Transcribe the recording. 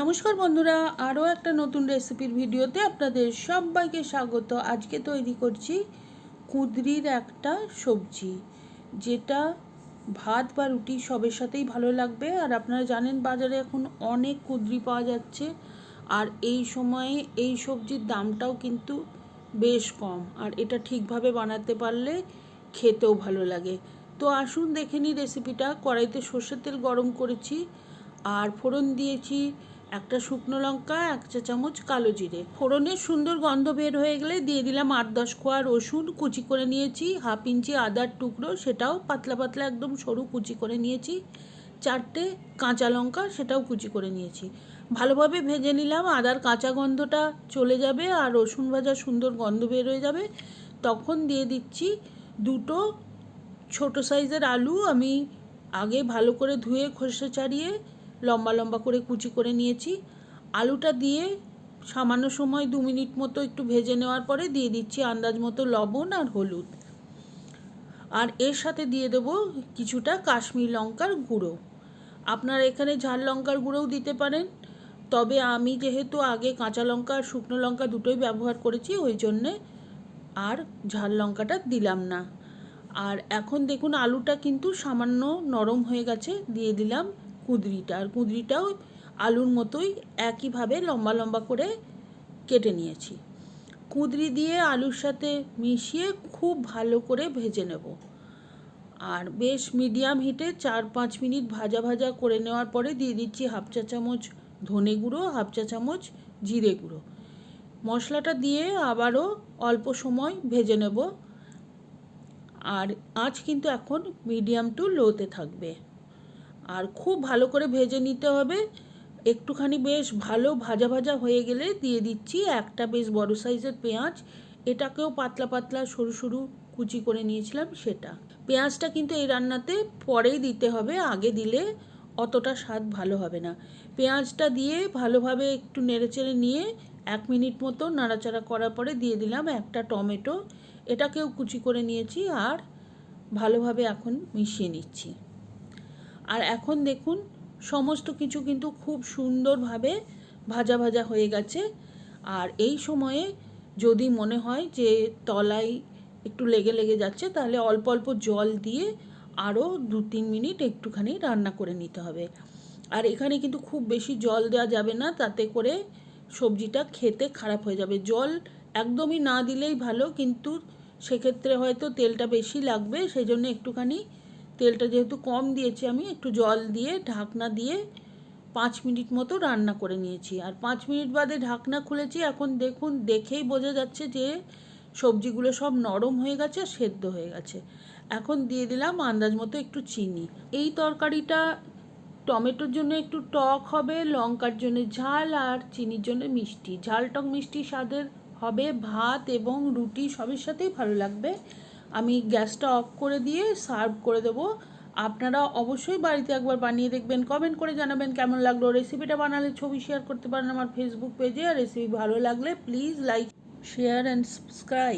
নমস্কার বন্ধুরা, আরও একটা নতুন রেসিপির ভিডিওতে আপনাদের সবাইকে স্বাগত। আজকে তৈরি করছি কুঁদরির একটা সবজি, যেটা ভাত বা রুটি সবের সাথেই ভালো লাগবে। আর আপনারা জানেন, বাজারে এখন অনেক কুঁদরি পাওয়া যাচ্ছে। আর এই সময়ে এই সবজির দামটাও কিন্তু বেশ কম। আর এটা ঠিকভাবে বানাতে পারলে খেতেও ভালো লাগে। তো আসুন দেখে নিই রেসিপিটা। কড়াইতে সর্ষের তেল গরম করেছি। আর ফোড়ন দিয়েছি একটা শুকনো লঙ্কা এক চা চামচ কালো জিরে। ফোড়নের সুন্দর গন্ধ বের হয়ে গেলে দিয়ে দিলাম আট দশ কোয়া রসুন, কুচি করে নিয়েছি। হাফ ইঞ্চি আদার টুকরো, সেটাও পাতলা পাতলা একদম সরু কুচি করে নিয়েছি। চারটে কাঁচা লঙ্কা, সেটাও কুচি করে নিয়েছি। ভালোভাবে ভেজে নিলাম, আদার কাঁচা গন্ধটা চলে যাবে আর রসুন ভাজা সুন্দর গন্ধ বের হয়ে যাবে। তখন দিয়ে দিচ্ছি দুটো ছোট সাইজের আলু, আমি আগে ভালো করে ধুয়ে খোসা ছাড়িয়ে লম্বা লম্বা করে কুচি করে নিয়েছি। আলুটা দিয়ে সামান্য সময় দু মিনিট মতো একটু ভেজে নেওয়ার পরে দিয়ে দিচ্ছি আন্দাজ মতো লবণ আর হলুদ। আর এর সাথে দিয়ে দেবো কিছুটা কাশ্মীর লঙ্কার গুঁড়ো। আপনারা এখানে ঝাল লঙ্কার গুঁড়োও দিতে পারেন। তবে আমি যেহেতু আগে কাঁচা লঙ্কা আর শুকনো লঙ্কা দুটোই ব্যবহার করেছি, ওই জন্যে আর ঝাল লঙ্কাটা দিলাম না। আর এখন দেখুন আলুটা কিন্তু সামান্য নরম হয়ে গেছে, দিয়ে দিলাম কুঁদরিটা। আর কুঁদরিটাও আলুর মতোই একইভাবে লম্বা লম্বা করে কেটে নিয়েছি। কুঁদরি দিয়ে আলুর সাথে মিশিয়ে খুব ভালো করে ভেজে নেব। আর বেশ মিডিয়াম হিটে চার পাঁচ মিনিট ভাজা ভাজা করে নেওয়ার পরে দিয়ে দিচ্ছি হাফ চা চামচ ধনে গুঁড়ো, হাফ চা চামচ জিরে গুঁড়ো। মশলাটা দিয়ে আবারও অল্প সময় ভেজে নেব। আর আঁচ কিন্তু এখন মিডিয়াম টু লোতে থাকবে। আর খুব ভালো করে ভেজে নিতে হবে। একটুখানি বেশ ভালো ভাজা ভাজা হয়ে গেলে দিয়ে দিচ্ছি একটা বেশ বড় সাইজের পেঁয়াজ। এটাকেও পাতলা পাতলা সরু সরু কুচি করে নিয়েছিলাম সেটা। পেঁয়াজটা কিন্তু এই রান্নাতে পরেই দিতে হবে, আগে দিলে অতটা স্বাদ ভালো হবে না। পেঁয়াজটা দিয়ে ভালোভাবে একটু নেড়েচেড়ে নিয়ে এক মিনিট মতো নাড়াচাড়া করার পরে দিয়ে দিলাম একটা টমেটো। এটাকেও কুচি করে নিয়েছি আর ভালোভাবে এখন মিশিয়ে নিচ্ছি। আর এখন দেখুন, সমস্ত কিছু কিন্তু খুব সুন্দরভাবে ভাজা ভাজা হয়ে গেছে। আর এই সময়ে যদি মনে হয় যে তলায় একটু লেগে লেগে যাচ্ছে, তাহলে অল্প অল্প জল দিয়ে আরও দু তিন মিনিট একটুখানি রান্না করে নিতে হবে। আর এখানে কিন্তু খুব বেশি জল দেওয়া যাবে না, তাতে করে সবজিটা খেতে খারাপ হয়ে যাবে। জল একদমই না দিলেই ভালো, কিন্তু সেক্ষেত্রে হয়তো তেলটা বেশি লাগবে সেই জন্য একটুখানি তেলটা যেহেতু কম দিয়েছি আমি, একটু জল দিয়ে, ঢাকনা দিয়ে পাঁচ মিনিট মতো রান্না করে নিয়েছি। আর পাঁচ মিনিট বাদে ঢাকনা খুলেছি, এখন দেখুন, দেখেই বোঝা যাচ্ছে যে সবজিগুলো সব নরম হয়ে গেছে আর সেদ্ধ হয়ে গেছে। এখন দিয়ে দিলাম আন্দাজ মতো একটু চিনি। এই তরকারিটা টমেটোর জন্য একটু টক হবে, লঙ্কার জন্য ঝাল আর চিনির জন্য মিষ্টি। ঝাল টক মিষ্টি স্বাদের হবে, ভাত এবং রুটি সবের সাথেই ভালো লাগবে। আমি গ্যাসটা অফ করে দিয়ে সার্ভ করে দেবো। আপনারা অবশ্যই বাড়িতে একবার বানিয়ে দেখবেন, কমেন্ট করে জানাবেন কেমন লাগল। রেসিপিটা বানালে ছবি শেয়ার করতে পারেন আমার ফেসবুক পেজে আর রেসিপি ভালো লাগলে please like share and subscribe